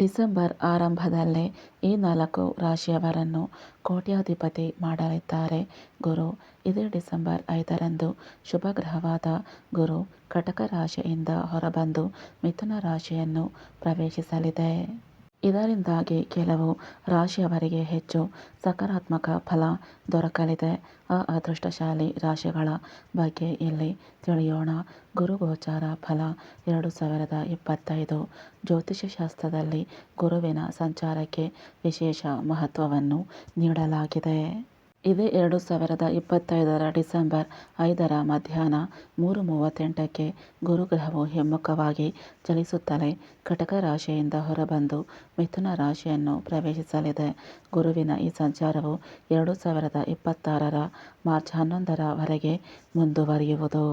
December ಆರಂಭದಲ್ಲೇ ಈ ನಾಲ್ಕು ರಾಶಿಯವರನ್ನು ಕೋಟ್ಯಾಧಿಪತಿ ಮಾಡಲಿದ್ದಾರೆ. ಗುರು, ಇದೇ ಡಿಸೆಂಬರ್ ಐದರಂದು ಶುಭಗ್ರಹವಾದ ಗುರು ಕಟಕ ರಾಶಿಯಿಂದ ಹೊರಬಂದು ಮಿಥುನ ರಾಶಿಯನ್ನು ಪ್ರವೇಶಿಸಲಿದೆ. ಇದರಿಂದಾಗಿ ಕೆಲವು ರಾಶಿಯವರಿಗೆ ಹೆಚ್ಚು ಸಕಾರಾತ್ಮಕ ಫಲ ದೊರಕಲಿದೆ. ಆ ಅದೃಷ್ಟಶಾಲಿ ರಾಶಿಗಳ ಬಗ್ಗೆ ಇಲ್ಲಿ ತಿಳಿಯೋಣ. ಗುರುಗೋಚಾರ ಫಲ ಎರಡು ಸಾವಿರದ ಇಪ್ಪತ್ತೈದು. ಜ್ಯೋತಿಷ್ಯಶಾಸ್ತ್ರದಲ್ಲಿ ಗುರುವಿನ ಸಂಚಾರಕ್ಕೆ ವಿಶೇಷ ಮಹತ್ವವನ್ನು ನೀಡಲಾಗಿದೆ. ಇದೇ ಎರಡು ಸಾವಿರದ ಇಪ್ಪತ್ತೈದರ ಡಿಸೆಂಬರ್ ಐದರ ಮಧ್ಯಾಹ್ನ ಮೂರು ಮೂವತ್ತೆಂಟಕ್ಕೆ ಗುರುಗ್ರಹವು ಹಿಮ್ಮುಖವಾಗಿ ಚಲಿಸುತ್ತಲೇ ಕಟಕ ರಾಶಿಯಿಂದ ಹೊರಬಂದು ಮಿಥುನ ರಾಶಿಯನ್ನು ಪ್ರವೇಶಿಸಲಿದೆ. ಗುರುವಿನ ಈ ಸಂಚಾರವು ಎರಡು ಸಾವಿರದ ಇಪ್ಪತ್ತಾರರ ಮಾರ್ಚ್ ಹನ್ನೊಂದರವರೆಗೆ ಮುಂದುವರಿಯುವುದು.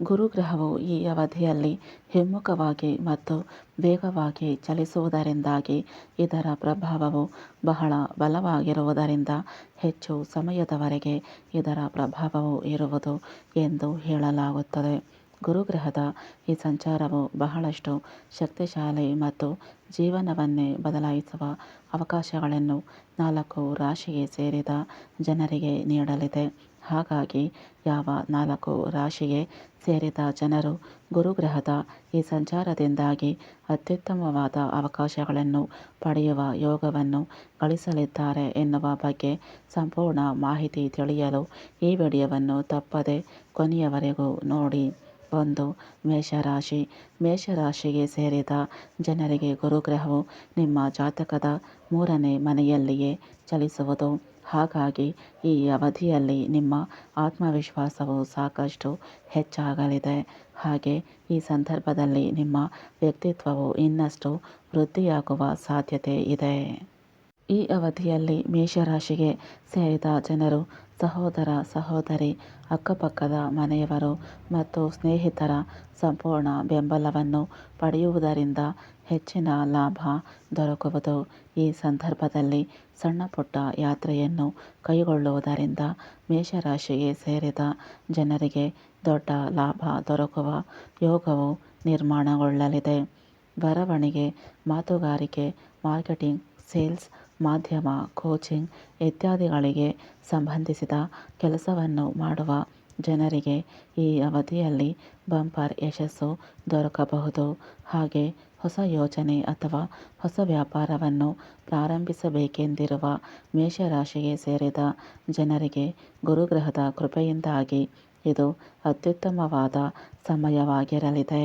ಗುರುಗ್ರಹವು ಈ ಅವಧಿಯಲ್ಲಿ ಹಿಮ್ಮುಖವಾಗಿ ಮತ್ತು ವೇಗವಾಗಿ ಚಲಿಸುವುದರಿಂದಾಗಿ ಇದರ ಪ್ರಭಾವವು ಬಹಳ ಬಲವಾಗಿರುವುದರಿಂದ ಹೆಚ್ಚು ಸಮಯದವರೆಗೆ ಇದರ ಪ್ರಭಾವವು ಇರುವುದು ಎಂದು ಹೇಳಲಾಗುತ್ತದೆ. ಗುರುಗ್ರಹದ ಈ ಸಂಚಾರವು ಬಹಳಷ್ಟು ಶಕ್ತಿಶಾಲಿ ಮತ್ತು ಜೀವನವನ್ನೇ ಬದಲಾಯಿಸುವ ಅವಕಾಶಗಳನ್ನು ನಾಲ್ಕು ರಾಶಿಗೆ ಸೇರಿದ ಜನರಿಗೆ ನೀಡಲಿದೆ. ಹಾಗಾಗಿ ಯಾವ ನಾಲ್ಕು ರಾಶಿಗೆ ಸೇರಿದ ಜನರು ಗುರುಗ್ರಹದ ಈ ಸಂಚಾರದಿಂದಾಗಿ ಅತ್ಯುತ್ತಮವಾದ ಅವಕಾಶಗಳನ್ನು ಪಡೆಯುವ ಯೋಗವನ್ನು ಗಳಿಸಲಿದ್ದಾರೆ ಎನ್ನುವ ಬಗ್ಗೆ ಸಂಪೂರ್ಣ ಮಾಹಿತಿ ತಿಳಿಯಲು ಈ ವಿಡಿಯೋವನ್ನು ತಪ್ಪದೆ ಕೊನೆಯವರೆಗೂ ನೋಡಿ. ಒಂದು, ಮೇಷರಾಶಿ. ಮೇಷರಾಶಿಗೆ ಸೇರಿದ ಜನರಿಗೆ ಗುರುಗ್ರಹವು ನಿಮ್ಮ ಜಾತಕದ ಮೂರನೇ ಮನೆಯಲ್ಲಿಯೇ ಚಲಿಸುವುದು. ಹಾಗಾಗಿ ಈ ಅವಧಿಯಲ್ಲಿ ನಿಮ್ಮ ಆತ್ಮವಿಶ್ವಾಸವು ಸಾಕಷ್ಟು ಹೆಚ್ಚಾಗಲಿದೆ. ಹಾಗೆ ಈ ಸಂದರ್ಭದಲ್ಲಿ ನಿಮ್ಮ ವ್ಯಕ್ತಿತ್ವವು ಇನ್ನಷ್ಟು ವೃದ್ಧಿಯಾಗುವ ಸಾಧ್ಯತೆ ಇದೆ. ಈ ಅವಧಿಯಲ್ಲಿ ಮೇಷರಾಶಿಗೆ ಸೇರಿದ ಜನರು ಸಹೋದರ ಸಹೋದರಿ, ಅಕ್ಕಪಕ್ಕದ ಮನೆಯವರು ಮತ್ತು ಸ್ನೇಹಿತರ ಸಂಪೂರ್ಣ ಬೆಂಬಲವನ್ನು ಪಡೆಯುವುದರಿಂದ ಹೆಚ್ಚಿನ ಲಾಭ ದೊರಕುವುದು. ಈ ಸಂದರ್ಭದಲ್ಲಿ ಸಣ್ಣಪುಟ್ಟ ಯಾತ್ರೆಯನ್ನು ಕೈಗೊಳ್ಳುವುದರಿಂದ ಮೇಷರಾಶಿಗೆ ಸೇರಿದ ಜನರಿಗೆ ದೊಡ್ಡ ಲಾಭ ದೊರಕುವ ಯೋಗವು ನಿರ್ಮಾಣಗೊಳ್ಳಲಿದೆ. ಬರವಣಿಗೆ, ಮಾತುಗಾರಿಕೆ, ಮಾರ್ಕೆಟಿಂಗ್, ಸೇಲ್ಸ್ ಮಾಧ್ಯಮ, ಕೋಚಿಂಗ್ ಇತ್ಯಾದಿಗಳಿಗೆ ಸಂಬಂಧಿಸಿದ ಕೆಲಸವನ್ನು ಮಾಡುವ ಜನರಿಗೆ ಈ ಅವಧಿಯಲ್ಲಿ ಬಂಪರ್ ಯಶಸ್ಸು ದೊರಕಬಹುದು. ಹಾಗೆ ಹೊಸ ಯೋಜನೆ ಅಥವಾ ಹೊಸ ವ್ಯಾಪಾರವನ್ನು ಪ್ರಾರಂಭಿಸಬೇಕೆಂದಿರುವ ಮೇಷರಾಶಿಗೆ ಸೇರಿದ ಜನರಿಗೆ ಗುರುಗ್ರಹದ ಕೃಪೆಯಿಂದಾಗಿ ಇದು ಅತ್ಯುತ್ತಮವಾದ ಸಮಯವಾಗಿರಲಿದೆ.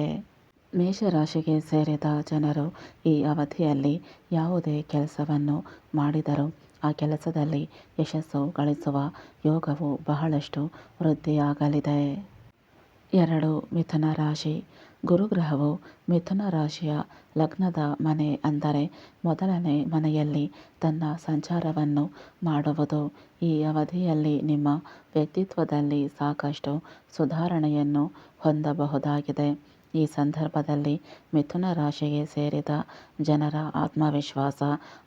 ಮೇಷರಾಶಿಗೆ ಸೇರಿದ ಜನರು ಈ ಅವಧಿಯಲ್ಲಿ ಯಾವುದೇ ಕೆಲಸವನ್ನು ಮಾಡಿದರೂ ಆ ಕೆಲಸದಲ್ಲಿ ಯಶಸ್ಸು ಗಳಿಸುವ ಯೋಗವು ಬಹಳಷ್ಟು ವೃದ್ಧಿಯಾಗಲಿದೆ. ಎರಡು, ಮಿಥುನ ರಾಶಿ. ಗುರುಗ್ರಹವು ಮಿಥುನ ರಾಶಿಯ ಲಗ್ನದ ಮನೆ ಅಂದರೆ ಮೊದಲನೇ ಮನೆಯಲ್ಲಿ ತನ್ನ ಸಂಚಾರವನ್ನು ಮಾಡುವುದು. ಈ ಅವಧಿಯಲ್ಲಿ ನಿಮ್ಮ ವ್ಯಕ್ತಿತ್ವದಲ್ಲಿ ಸಾಕಷ್ಟು ಸುಧಾರಣೆಯನ್ನು ಹೊಂದಬಹುದಾಗಿದೆ. ಈ ಸಂದರ್ಭದಲ್ಲಿ ಮಿಥುನ ರಾಶಿಗೆ ಸೇರಿದ ಜನರ ಆತ್ಮವಿಶ್ವಾಸ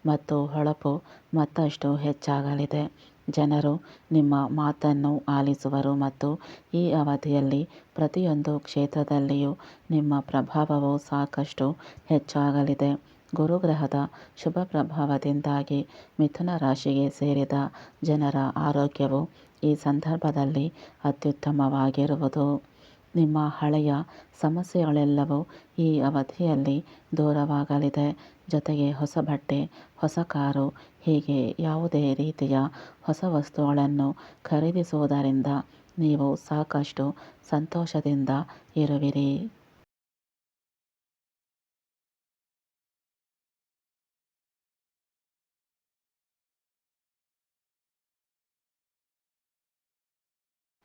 ಮತ್ತು ಹೊಳಪು ಮತ್ತಷ್ಟು ಹೆಚ್ಚಾಗಲಿದೆ. ಜನರು ನಿಮ್ಮ ಮಾತನ್ನು ಆಲಿಸುವರು ಮತ್ತು ಈ ಅವಧಿಯಲ್ಲಿ ಪ್ರತಿಯೊಂದು ಕ್ಷೇತ್ರದಲ್ಲಿಯೂ ನಿಮ್ಮ ಪ್ರಭಾವವು ಸಾಕಷ್ಟು ಹೆಚ್ಚಾಗಲಿದೆ. ಗುರುಗ್ರಹದ ಶುಭ ಪ್ರಭಾವದಿಂದಾಗಿ ಮಿಥುನ ರಾಶಿಗೆ ಸೇರಿದ ಜನರ ಆರೋಗ್ಯವು ಈ ಸಂದರ್ಭದಲ್ಲಿ ಅತ್ಯುತ್ತಮವಾಗಿರುವುದು. ನಿಮ್ಮ ಹಳೆಯ ಸಮಸ್ಯೆಗಳೆಲ್ಲವೂ ಈ ಅವಧಿಯಲ್ಲಿ ದೂರವಾಗಲಿದೆ. ಜೊತೆಗೆ ಹೊಸ ಬಟ್ಟೆ, ಹೊಸ ಕಾರು, ಹೀಗೆ ಯಾವುದೇ ರೀತಿಯ ಹೊಸ ವಸ್ತುಗಳನ್ನು ಖರೀದಿಸುವುದರಿಂದ ನೀವು ಸಾಕಷ್ಟು ಸಂತೋಷದಿಂದ ಇರುವಿರಿ.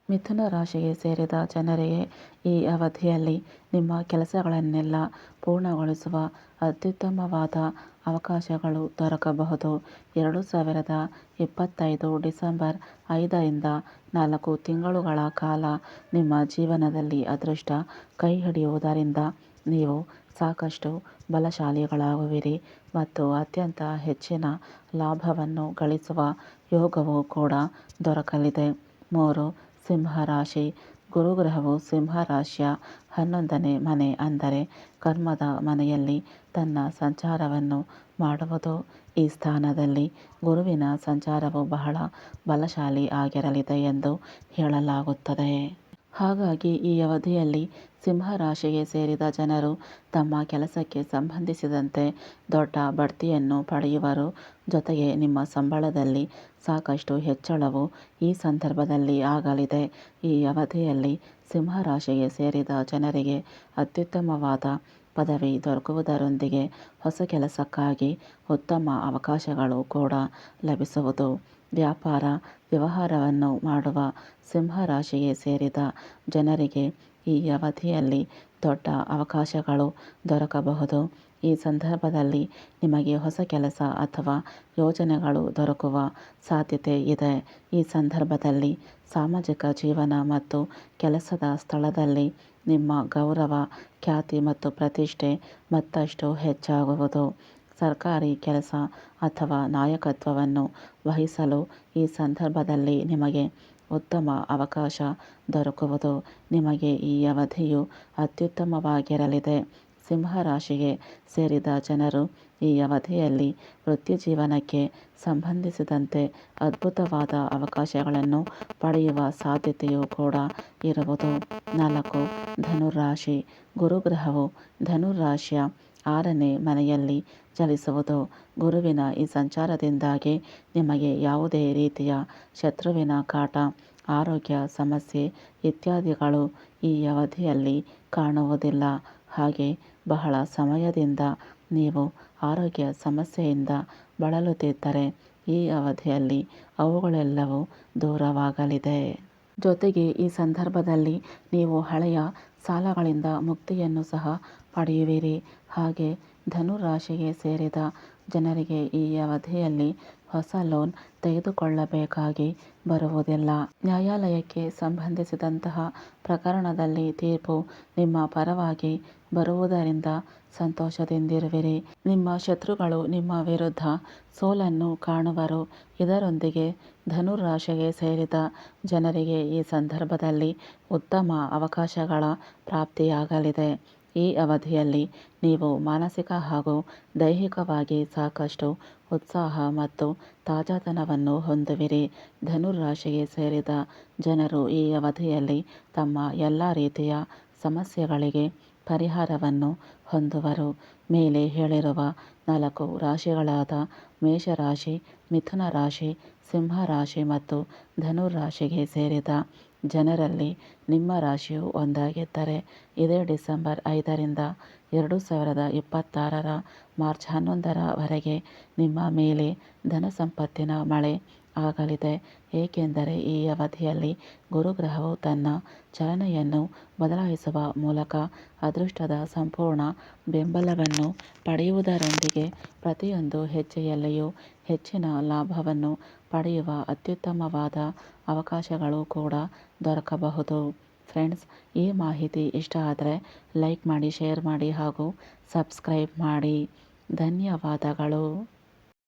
ಮಿಥುನ ರಾಶಿಗೆ ಸೇರಿದ ಜನರಿಗೆ ಈ ಅವಧಿಯಲ್ಲಿ ನಿಮ್ಮ ಕೆಲಸಗಳನ್ನೆಲ್ಲ ಪೂರ್ಣಗೊಳಿಸುವ ಅತ್ಯುತ್ತಮವಾದ ಅವಕಾಶಗಳು ದೊರಕಬಹುದು. ಎರಡು ಸಾವಿರದ ಇಪ್ಪತ್ತೈದು ಡಿಸೆಂಬರ್ ಐದರಿಂದ ನಾಲ್ಕು ತಿಂಗಳುಗಳ ಕಾಲ ನಿಮ್ಮ ಜೀವನದಲ್ಲಿ ಅದೃಷ್ಟ ಕೈ ಹಿಡಿಯುವುದರಿಂದ ನೀವು ಸಾಕಷ್ಟು ಬಲಶಾಲಿಗಳಾಗುವಿರಿ ಮತ್ತು ಅತ್ಯಂತ ಹೆಚ್ಚಿನ ಲಾಭವನ್ನು ಗಳಿಸುವ ಯೋಗವು ಕೂಡ ದೊರಕಲಿದೆ. ಮೂರು ಸಿಂಹ ರಾಶಿ ಗುರುಗ್ರಹವು ಸಿಂಹ ರಾಶಿಯ ಹನ್ನೊಂದನೇ ಮನೆ ಅಂದರೆ ಕರ್ಮದ ಮನೆಯಲ್ಲಿ ತನ್ನ ಸಂಚಾರವನ್ನು ಮಾಡುವುದು ಈ ಸ್ಥಾನದಲ್ಲಿ. ಗುರುವಿನ ಸಂಚಾರವು ಬಹಳ ಬಲಶಾಲಿ ಆಗಿರಲಿದೆ ಎಂದು ಹೇಳಲಾಗುತ್ತದೆ. ಹಾಗಾಗಿ ಈ ಅವಧಿಯಲ್ಲಿ ಸಿಂಹ ರಾಶಿಗೆ ಸೇರಿದ ಜನರು ತಮ್ಮ ಕೆಲಸಕ್ಕೆ ಸಂಬಂಧಿಸಿದಂತೆ ದೊಡ್ಡ ಬಡ್ತಿಯನ್ನು ಪಡೆಯುವರು. ಜೊತೆಗೆ ನಿಮ್ಮ ಸಂಬಳದಲ್ಲಿ ಸಾಕಷ್ಟು ಹೆಚ್ಚಳವು ಈ ಸಂದರ್ಭದಲ್ಲಿ ಆಗಲಿದೆ. ಈ ಅವಧಿಯಲ್ಲಿ ಸಿಂಹ ರಾಶಿಗೆ ಸೇರಿದ ಜನರಿಗೆ ಅತ್ಯುತ್ತಮವಾದ ಪದವಿ ದೊರಕುವುದರೊಂದಿಗೆ ಹೊಸ ಕೆಲಸಕ್ಕಾಗಿ ಉತ್ತಮ ಅವಕಾಶಗಳು ಕೂಡ ಲಭಿಸುವುದು. ವ್ಯಾಪಾರ, ವ್ಯವಹಾರವನ್ನು ಮಾಡುವ ಸಿಂಹ ರಾಶಿಗೆ ಸೇರಿದ ಜನರಿಗೆ ಈ ಅವಧಿಯಲ್ಲಿ ದೊಡ್ಡ ಅವಕಾಶಗಳು ದೊರಕಬಹುದು. ಈ ಸಂದರ್ಭದಲ್ಲಿ ನಿಮಗೆ ಹೊಸ ಕೆಲಸ ಅಥವಾ ಯೋಜನೆಗಳು ದೊರಕುವ ಸಾಧ್ಯತೆ ಇದೆ. ಈ ಸಂದರ್ಭದಲ್ಲಿ ಸಾಮಾಜಿಕ ಜೀವನ ಮತ್ತು ಕೆಲಸದ ಸ್ಥಳದಲ್ಲಿ ನಿಮ್ಮ ಗೌರವ, ಖ್ಯಾತಿ ಮತ್ತು ಪ್ರತಿಷ್ಠೆ ಮತ್ತಷ್ಟು ಹೆಚ್ಚಾಗುವುದು. ಸರ್ಕಾರಿ ಕೆಲಸ ಅಥವಾ ನಾಯಕತ್ವವನ್ನು ವಹಿಸಲು ಈ ಸಂದರ್ಭದಲ್ಲಿ ನಿಮಗೆ ಉತ್ತಮ ಅವಕಾಶ ದೊರಕುವುದು ನಿಮಗೆ ಈ ಅವಧಿಯು ಅತ್ಯುತ್ತಮವಾಗಿರಲಿದೆ. ಸಿಂಹರಾಶಿಗೆ ಸೇರಿದ ಜನರು ಈ ಅವಧಿಯಲ್ಲಿ ವೃತ್ತಿಜೀವನಕ್ಕೆ ಸಂಬಂಧಿಸಿದಂತೆ ಅದ್ಭುತವಾದ ಅವಕಾಶಗಳನ್ನು ಪಡೆಯುವ ಸಾಧ್ಯತೆಯೂ ಕೂಡ ಇರುವುದು. ನಾಲ್ಕು ಧನುರಾಶಿ ಗುರುಗ್ರಹವು ಧನುರಾಶಿಯ ಆರನೇ ಮನೆಯಲ್ಲಿ ಚಲಿಸುವುದು. ಗುರುವಿನ ಈ ಸಂಚಾರದಿಂದಾಗಿ ನಿಮಗೆ ಯಾವುದೇ ರೀತಿಯ ಶತ್ರುವಿನ ಕಾಟ, ಆರೋಗ್ಯ ಸಮಸ್ಯೆ ಇತ್ಯಾದಿಗಳು ಈ ಅವಧಿಯಲ್ಲಿ ಕಾಣುವುದಿಲ್ಲ. ಹಾಗೆ ಬಹಳ ಸಮಯದಿಂದ ನೀವು ಆರೋಗ್ಯ ಸಮಸ್ಯೆಯಿಂದ ಬಳಲುತ್ತಿದ್ದರೆ ಈ ಅವಧಿಯಲ್ಲಿ ಅವುಗಳೆಲ್ಲವೂ ದೂರವಾಗಲಿದೆ. ಜೊತೆಗೆ ಈ ಸಂದರ್ಭದಲ್ಲಿ ನೀವು ಹಳೆಯ ಸಾಲಗಳಿಂದ ಮುಕ್ತಿಯನ್ನು ಸಹ ಪಡೆಯುವಿರಿ. ಹಾಗೆ ಧನುರಾಶಿಗೆ ಸೇರಿದ ಜನರಿಗೆ ಈ ಅವಧಿಯಲ್ಲಿ ಹೊಸ ಲೋನ್ ತೆಗೆದುಕೊಳ್ಳಬೇಕಾಗಿ ಬರುವುದಿಲ್ಲ. ನ್ಯಾಯಾಲಯಕ್ಕೆ ಸಂಬಂಧಿಸಿದಂತಹ ಪ್ರಕರಣದಲ್ಲಿ ತೀರ್ಪು ನಿಮ್ಮ ಪರವಾಗಿ ಬರುವುದರಿಂದ ಸಂತೋಷದಿಂದಿರುವಿರಿ. ನಿಮ್ಮ ಶತ್ರುಗಳು ನಿಮ್ಮ ವಿರುದ್ಧ ಸೋಲನ್ನು ಕಾಣುವರು. ಇದರೊಂದಿಗೆ ಧನುರಾಶಿಗೆ ಸೇರಿದ ಜನರಿಗೆ ಈ ಸಂದರ್ಭದಲ್ಲಿ ಉತ್ತಮ ಅವಕಾಶಗಳ ಪ್ರಾಪ್ತಿಯಾಗಲಿದೆ. ಈ ಅವಧಿಯಲ್ಲಿ ನೀವು ಮಾನಸಿಕ ಹಾಗೂ ದೈಹಿಕವಾಗಿ ಸಾಕಷ್ಟು ಉತ್ಸಾಹ ಮತ್ತು ತಾಜಾತನವನ್ನು ಹೊಂದುವಿರಿ. ಧನುರಾಶಿಗೆ ಸೇರಿದ ಜನರು ಈ ಅವಧಿಯಲ್ಲಿ ತಮ್ಮ ಎಲ್ಲ ರೀತಿಯ ಸಮಸ್ಯೆಗಳಿಗೆ ಪರಿಹಾರವನ್ನು ಹೊಂದುವರು. ಮೇಲೆ ಹೇಳಿರುವ ನಾಲ್ಕು ರಾಶಿಗಳಾದ ಮೇಷರಾಶಿ ಮಿಥುನ ರಾಶಿ ಸಿಂಹ ರಾಶಿ ಮತ್ತು ಧನುರಾಶಿಗೆ ಸೇರಿದ ಜನರಲ್ಲಿ ನಿಮ್ಮ ರಾಶಿಯು ಒಂದಾಗಿದ್ದರೆ, ಇದೇ ಡಿಸೆಂಬರ್ ಐದರಿಂದ ಎರಡು ಸಾವಿರದ ಇಪ್ಪತ್ತಾರರ ಮಾರ್ಚ್ ಹನ್ನೊಂದರವರೆಗೆ ನಿಮ್ಮ ಮೇಲೆ ಧನ ಸಂಪತ್ತಿನ ಮಳೆ ಆಗಲಿದೆ. ಏಕೆಂದರೆ ಈ ಅವಧಿಯಲ್ಲಿ ಗುರುಗ್ರಹವು ತನ್ನ ಚಲನೆಯನ್ನು ಬದಲಾಯಿಸುವ ಮೂಲಕ ಅದೃಷ್ಟದ ಸಂಪೂರ್ಣ ಬೆಂಬಲವನ್ನು ಪಡೆಯುವುದರೊಂದಿಗೆ ಪ್ರತಿಯೊಂದು ಹೆಜ್ಜೆಯಲ್ಲಿಯೂ ಹೆಚ್ಚಿನ ಲಾಭವನ್ನು ಪಡೆಯುವ ಅತ್ಯುತ್ತಮವಾದ ಅವಕಾಶಗಳು ಕೂಡ ದೊರಕಬಹುದು. ಫ್ರೆಂಡ್ಸ್, ಈ ಮಾಹಿತಿ ಇಷ್ಟ ಆದರೆ ಲೈಕ್ ಮಾಡಿ, ಶೇರ್ ಮಾಡಿ ಹಾಗೂ ಸಬ್ಸ್ಕ್ರೈಬ್ ಮಾಡಿ. ಧನ್ಯವಾದಗಳು.